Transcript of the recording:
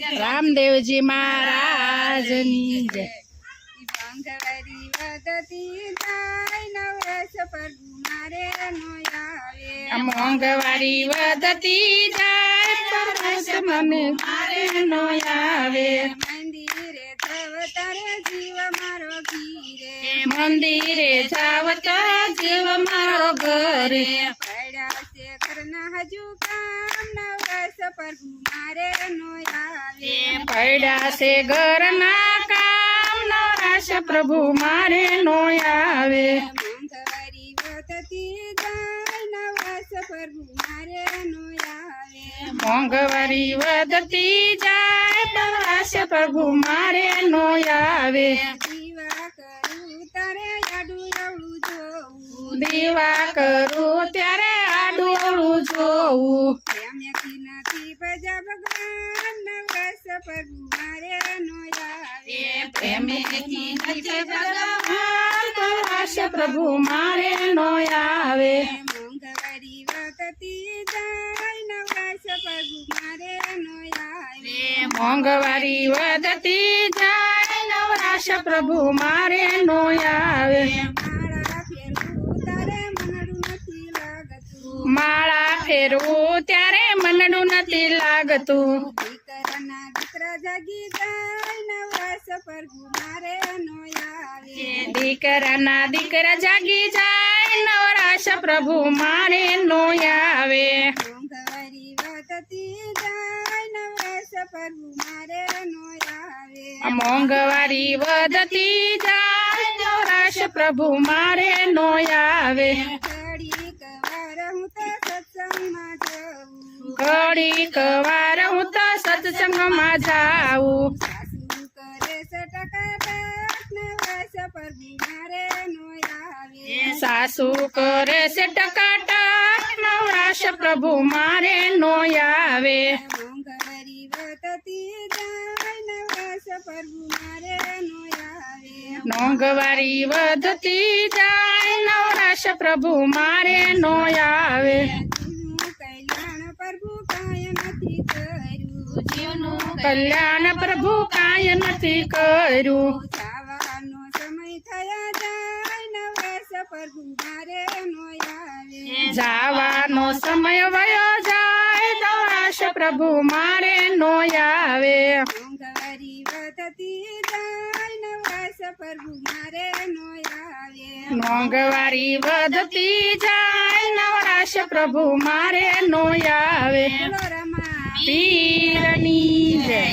રામદેવજી મહારાજની જય. મોંઘવારી વધતી જાય મને મારે નો આવે. મંદિરે જાવ તારે જીવ મારો ઘીરે. મંદિરે જાવ તો જીવ મારો ઘરે. હજુ કામ નવરસ પ્રભુ મારે નો આવે. પડ્યા છે ઘરના કામ નવરાશ પ્રભુ મારે નો આવે. મંગવરી વધતી જાય નવરસ પ્રભુ મારે નો આવે. મોંઘવારી વધતી જાય નવરાશ પ્રભુ મારે નો આવે. દીવા કરું તારે અડું અવળું જોઉં દીવા કરું આવે પ્રભુ મારે નો આવે મોંઘવારી વધતી જાય નવરાશ પ્રભુ મારે નો આવે માળા ફેરવું તારે મનડું નથી લાગતું માળા ફેરવું ત્યારે મનડું નથી લાગતું. દીકરાના દીકરા જાગી જાય નવરસ પ્રભુ મારે નો આવે દીકરાના દીકરા જાગી જાય નવરાશ પ્રભુ મારે નો આવે મોંઘવારી વધતી જાય નવરાશ પ્રભુ મારે નો આવે મોંઘવારી વધતી જાય નવરાશ પ્રભુ મારે નો આવે ઘડીક વાર હું તો સત્સંગમાં જાઉં. સાસુ કરે છે ટકાટક નવરાશ પ્રભુ મારે નો આવે. નોંગવારી વધતી જાય, નવરાશ પ્રભુ મારે નો આવે જીવનું કલ્યાણ પ્રભુ કાંઈ નથી કર્યું જીવનું કલ્યાણ પ્રભુ કાંઈ નથી કર્યું. જાવાનો સમય થયા જાય નવરસ પ્રભુ મારે નો આવે. જાવાનો સમય વયો જાય નવરાશ પ્રભુ મારે નો આવે. મોંઘવારી વધતી જાય નવરસ પ્રભુ મારે નો આવે. મોંઘવારી વધતી જાય નવરાશ પ્રભુ મારે નો આવે. Happy Learning Day!